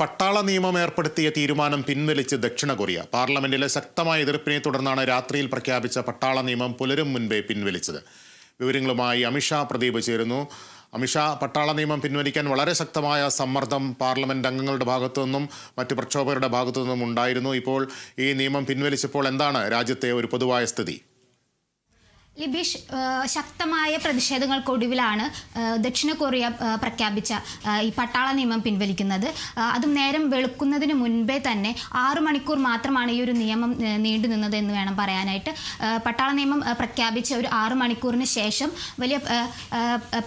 പട്ടാള നിയമം ഏർപ്പെടുത്തിയ തീരുമാനം പിൻവലിച്ച് ദക്ഷിണ കൊറിയ. പാർലമെന്റിലെ ശക്തമായ എതിർപ്പിനെ തുടർന്നാണ് രാത്രിയിൽ പ്രഖ്യാപിച്ച പട്ടാള നിയമം പുലരും മുൻപേ പിൻവലിച്ചത്. വിവരങ്ങളുമായി അമിഷ പ്രദീപ് ചേരുന്നു. അമിഷ പട്ടാള നിയമം പിൻവലിക്കാൻ വളരെ ശക്തമായ സമ്മർദ്ദം പാർലമെന്റ് അംഗങ്ങളുടെ ഭാഗത്തു നിന്നും മറ്റ് പ്രക്ഷോഭകരുടെ ഭാഗത്തു നിന്നും ഉണ്ടായിരുന്നു. ഇപ്പോൾ ഈ നിയമം പിൻവലിച്ചപ്പോൾ എന്താണ് രാജ്യത്തെ ഒരു പൊതുവായ സ്ഥിതി? ലിബീഷ് ശക്തമായ പ്രതിഷേധങ്ങൾക്കൊടുവിലാണ് ദക്ഷിണ കൊറിയ പ്രഖ്യാപിച്ച ഈ പട്ടാള നിയമം പിൻവലിക്കുന്നത്. അതും നേരം വെളുക്കുന്നതിന് മുൻപേ തന്നെ ആറു മണിക്കൂർ മാത്രമാണ് ഈ ഒരു നിയമം നീണ്ടു നിന്നത് എന്ന് വേണം പറയാനായിട്ട്. പട്ടാള നിയമം പ്രഖ്യാപിച്ച ഒരു ആറു മണിക്കൂറിന് ശേഷം വലിയ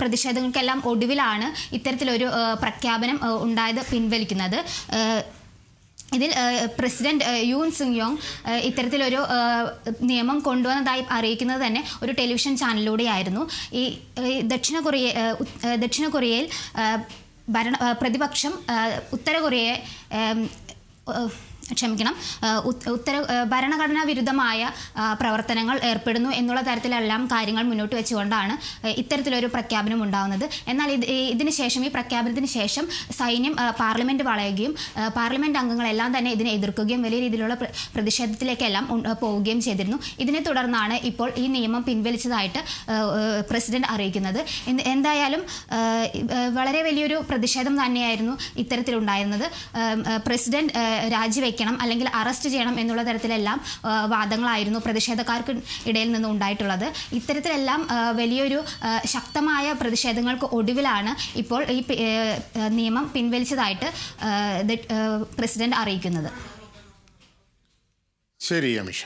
പ്രതിഷേധങ്ങൾക്കെല്ലാം ഒടുവിലാണ് ഇത്തരത്തിലൊരു പ്രഖ്യാപനം ഉണ്ടായത് പിൻവലിക്കുന്നത്. ഇതിൽ പ്രസിഡന്റ് യൂൻ സുങ് യോങ് ഇത്തരത്തിലൊരു നിയമം കൊണ്ടുവന്നതായി അറിയിക്കുന്നത് തന്നെ ഒരു ടെലിവിഷൻ ചാനലിലൂടെയായിരുന്നു. ഈ ദക്ഷിണ കൊറിയ ദക്ഷിണ കൊറിയയിൽ ഭരണ പ്രതിപക്ഷം ഉത്തര കൊറിയയെ ക്ഷമിക്കണം. ഉത്തര ഭരണഘടനാ വിരുദ്ധമായ പ്രവർത്തനങ്ങൾ ഏർപ്പെടുന്നു എന്നുള്ള തരത്തിലെല്ലാം കാര്യങ്ങൾ മുന്നോട്ട് വെച്ചുകൊണ്ടാണ് ഇത്തരത്തിലൊരു പ്രഖ്യാപനം ഉണ്ടാകുന്നത് എന്നാൽ ഇത് ഇതിന് ശേഷം ഈ പ്രഖ്യാപനത്തിന് ശേഷം സൈന്യം പാർലമെന്റ് വളയുകയും പാർലമെന്റ് അംഗങ്ങളെല്ലാം തന്നെ ഇതിനെ എതിർക്കുകയും വലിയ രീതിയിലുള്ള പ്ര- പ്രതിഷേധത്തിലേക്കെല്ലാം പോവുകയും ചെയ്തിരുന്നു. ഇതിനെ തുടർന്നാണ് ഇപ്പോൾ ഈ നിയമം പിൻവലിച്ചതായിട്ട് പ്രസിഡന്റ് അറിയിക്കുന്നത്. എന്തായാലും വളരെ വലിയൊരു പ്രതിഷേധം തന്നെയായിരുന്നു ഇത്തരത്തിലുണ്ടായിരുന്നത്. പ്രസിഡന്റ് ആ, രാജിവെക്കണം അല്ലെങ്കിൽ അറസ്റ്റ് ചെയ്യണം എന്നുള്ള തരത്തിലെല്ലാം വാദങ്ങളായിരുന്നു പ്രതിഷേധക്കാർക്ക് ഇടയിൽ നിന്ന് ഉണ്ടായിട്ടുള്ളത്. ഇത്തരത്തിലെല്ലാം വലിയൊരു ശക്തമായ പ്രതിഷേധങ്ങൾക്ക് ഒടുവിലാണ് ഇപ്പോൾ ഈ നിയമം പിൻവലിച്ചതായിട്ട് പ്രസിഡന്റ് അറിയിക്കുന്നത്. ശരി അമിഷ.